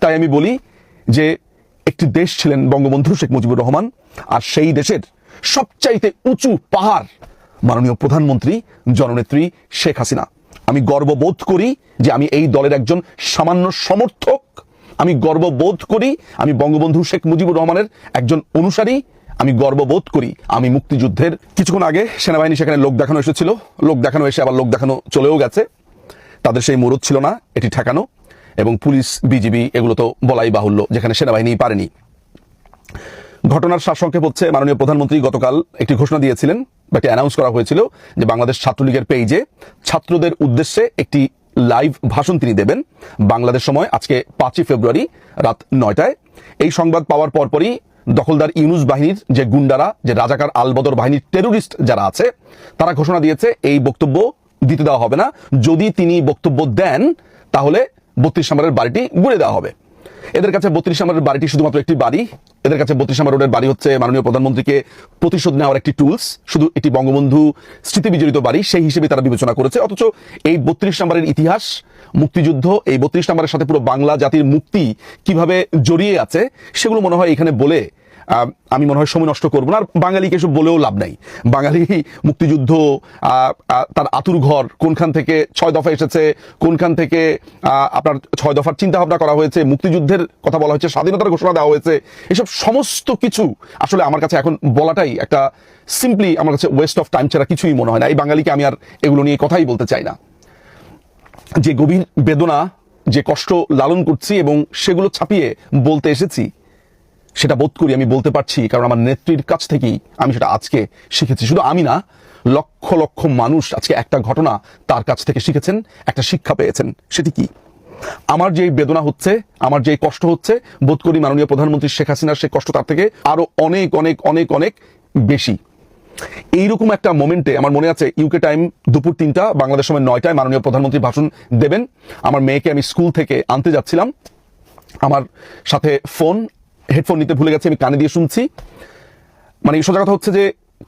তাই আমি বলি যে একটি দেশ ছিলেন বঙ্গবন্ধু শেখ মুজিবুর রহমান, আর সেই দেশের সবচাইতে উঁচু পাহাড় মাননীয় প্রধানমন্ত্রী জননেত্রী শেখ হাসিনা। আমি গর্ববোধ করি যে আমি এই দলের একজন সামান্য সমর্থক। আমি গর্ববোধ করি আমি বঙ্গবন্ধু শেখ মুজিবুর রহমানের একজন অনুসারী। আমি গর্ববোধ করি আমি মুক্তিযুদ্ধের কিছুক্ষণ আগে সেনাবাহিনী সেখানে লোক দেখানো এসেছিল। লোক দেখানো এসে আবার লোক দেখানো চলেও গেছে। তাদের সেই মুরত ছিল না, এটি ঠেকানো। এবং পুলিশ, বিজিবি এগুলো তো বলাই বাহুল্য, যেখানে সেনাবাহিনী পারেনি। ঘটনার সারসংক্ষেপ হচ্ছে, মাননীয় প্রধানমন্ত্রী গতকাল একটি ঘোষণা দিয়েছিলেন, বা একটি অ্যানাউন্স করা হয়েছিল, যে বাংলাদেশ ছাত্রলীগের পেজে ছাত্রদের উদ্দেশ্যে একটি লাইভ ভাষণ তিনি দেবেন। বাংলাদেশ সময়, আজকে পাঁচই ফেব্রুয়ারি রাত নয়টায়। এই সংবাদ পাওয়ার পরপরই দখলদার ইউনুস বাহিনীর যে গুন্ডারা, যে রাজাকার আলবদর বাহিনীর টেরোরিস্ট যারা আছে, তারা ঘোষণা দিয়েছে, এই বক্তব্য দিতে দেওয়া হবে না। যদি তিনি বক্তব্য দেন, তাহলে বত্রিশ নম্বরের বাড়িটি গুড়ে দেওয়া হবে। এদের কাছে বত্রিশ নম্বরের বাড়িটি শুধুমাত্র একটি বাড়ি। এদের কাছে বত্রিশ নম্বর রোডের বাড়ি হচ্ছে মাননীয় প্রধানমন্ত্রীকে প্রতিশোধ নেওয়ার একটি টুলস শুধু একটি বঙ্গবন্ধু স্মৃতি বিজড়িত বাড়ি, সেই হিসেবে তারা বিবেচনা করেছে। অথচ এই বত্রিশ নম্বরের ইতিহাস, মুক্তিযুদ্ধ, এই বত্রিশ নম্বরের সাথে পুরো বাংলা জাতির মুক্তি কীভাবে জড়িয়ে আছে, সেগুলো মনে হয় এখানে বলে আমি মনে হয় সময় নষ্ট করব না। আর বাঙালিকে এসব বলেও লাভ নাই। বাঙালি মুক্তিযুদ্ধ তার আতুর ঘর, কোনখান থেকে ছয় দফা এসেছে, কোনখান থেকে আপনার ছয় দফার চিন্তা ভাবনা করা হয়েছে, মুক্তিযুদ্ধের কথা বলা হয়েছে, স্বাধীনতার ঘোষণা দেওয়া হয়েছে, এসব সমস্ত কিছু আসলে আমার কাছে এখন বলাটাই একটা সিম্পলি আমার কাছে ওয়েস্ট অফ টাইম ছাড়া কিছুই মনে হয় না। এই বাঙালিকে আমি আর এগুলো নিয়ে কথাই বলতে চাই না। যে গভীর বেদনা, যে কষ্ট লালন করছি এবং সেগুলো ছাপিয়ে বলতে এসেছি সেটা বোধ করি আমি বলতে পারছি, কারণ আমার নেত্রীর কাছ থেকেই আমি সেটা আজকে শিখেছি। শুধু আমি না, লক্ষ লক্ষ মানুষ আজকে একটা ঘটনা তার কাছ থেকে শিখেছেন, একটা শিক্ষা পেয়েছেন। সেটি কি? আমার যে বেদনা হচ্ছে, আমার যে কষ্ট হচ্ছে, বোধ করি মাননীয় প্রধানমন্ত্রী শেখ হাসিনার সেই কষ্ট তার থেকে আরও অনেক অনেক অনেক অনেক বেশি। এইরকম একটা মোমেন্টে আমার মনে আছে, ইউকে টাইম দুপুর তিনটা, বাংলাদেশ সময় নয়টায় মাননীয় প্রধানমন্ত্রী ভাষণ দেবেন। আমার মেয়েকে আমি স্কুল থেকে আনতে যাচ্ছিলাম। আমার সাথে ফোন হেডফোন নিতে ভুলে গেছি, আমি কানে দিয়ে শুনছি। মানে সোজা কথা হচ্ছে যে,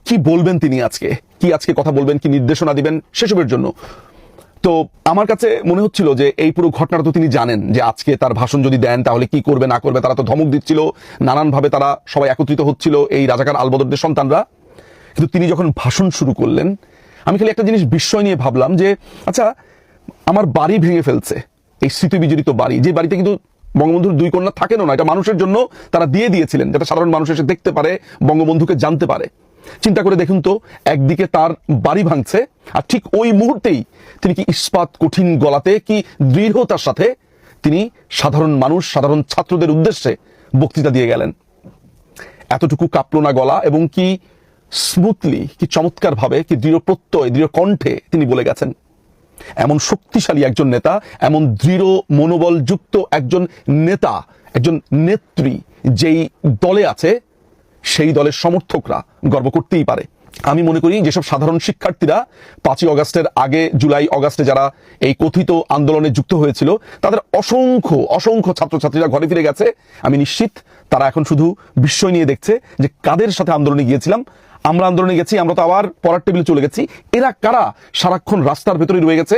কি বলবেন তিনি আজকে? কি আজকে কথা বলবেন, কি নির্দেশনা দিবেন, সেসবের জন্য। তো আমার কাছে মনে হচ্ছিল যে, এই পুরো ঘটনাটা তো তিনি জানেন যে আজকে তার ভাষণ যদি দেন, তাহলে কি করবে, না করবে, তারা তো ধমক দিচ্ছিল, নানানভাবে তারা সবাই একত্রিত হচ্ছিল এই রাজাকার আলবদরদের সন্তানরা। কিন্তু তিনি যখন ভাষণ শুরু করলেন, আমি খালি একটা জিনিস বিস্ময় নিয়ে ভাবলাম যে আচ্ছা আমার বাড়ি ভেঙে ফেলছে, এই স্মৃতি বিজড়িত বাড়ি, যে বাড়িতে কিন্তু বঙ্গবন্ধুর দুই কন্যা থাকেনও না, এটা মানুষের জন্য তারা দিয়ে দিয়েছিলেন, যাতে সাধারণ মানুষ এসে দেখতে পারে, বঙ্গবন্ধুকে জানতে পারে। চিন্তা করে দেখুন তো, একদিকে তার বাড়ি ভাঙছে, আর ঠিক ওই মুহূর্তেই তিনি কি ইস্পাত কঠিন গলাতে, কি দৃঢ়তার সাথে তিনি সাধারণ মানুষ, সাধারণ ছাত্রদের উদ্দেশ্যে বক্তৃতা দিয়ে গেলেন। এতটুকু কাঁপলো না গলা এবং কি স্মুথলি কি চমৎকার ভাবে কি দৃঢ় প্রত্যয় দৃঢ় কণ্ঠে তিনি বলে গেছেন। এমন শক্তিশালী একজন নেতা, এমন দৃঢ়, মনোবলযুক্ত একজন নেতা, একজন নেত্রী যেই দলে আছে, সেই দলের সমর্থকরা গর্ব করতেই পারে। আমি মনে করি যেসব সাধারণ শিক্ষার্থীরা পাঁচই অগাস্টের আগে, জুলাই অগাস্টে যারা এই কথিত আন্দোলনে যুক্ত হয়েছিল, তাদের অসংখ্য অসংখ্য ছাত্রছাত্রীরা ঘরে ফিরে গেছে। আমি নিশ্চিত তারা এখন শুধু বিস্ময় নিয়ে দেখছে যে কাদের সাথে আন্দোলনে গিয়েছিলাম আমরা আন্দোলনে গেছি, আমরা তো আবার পড়ার টেবিলে চলে গেছি। এরা কারা? সারাক্ষণ রাস্তার ভেতরে রয়ে গেছে।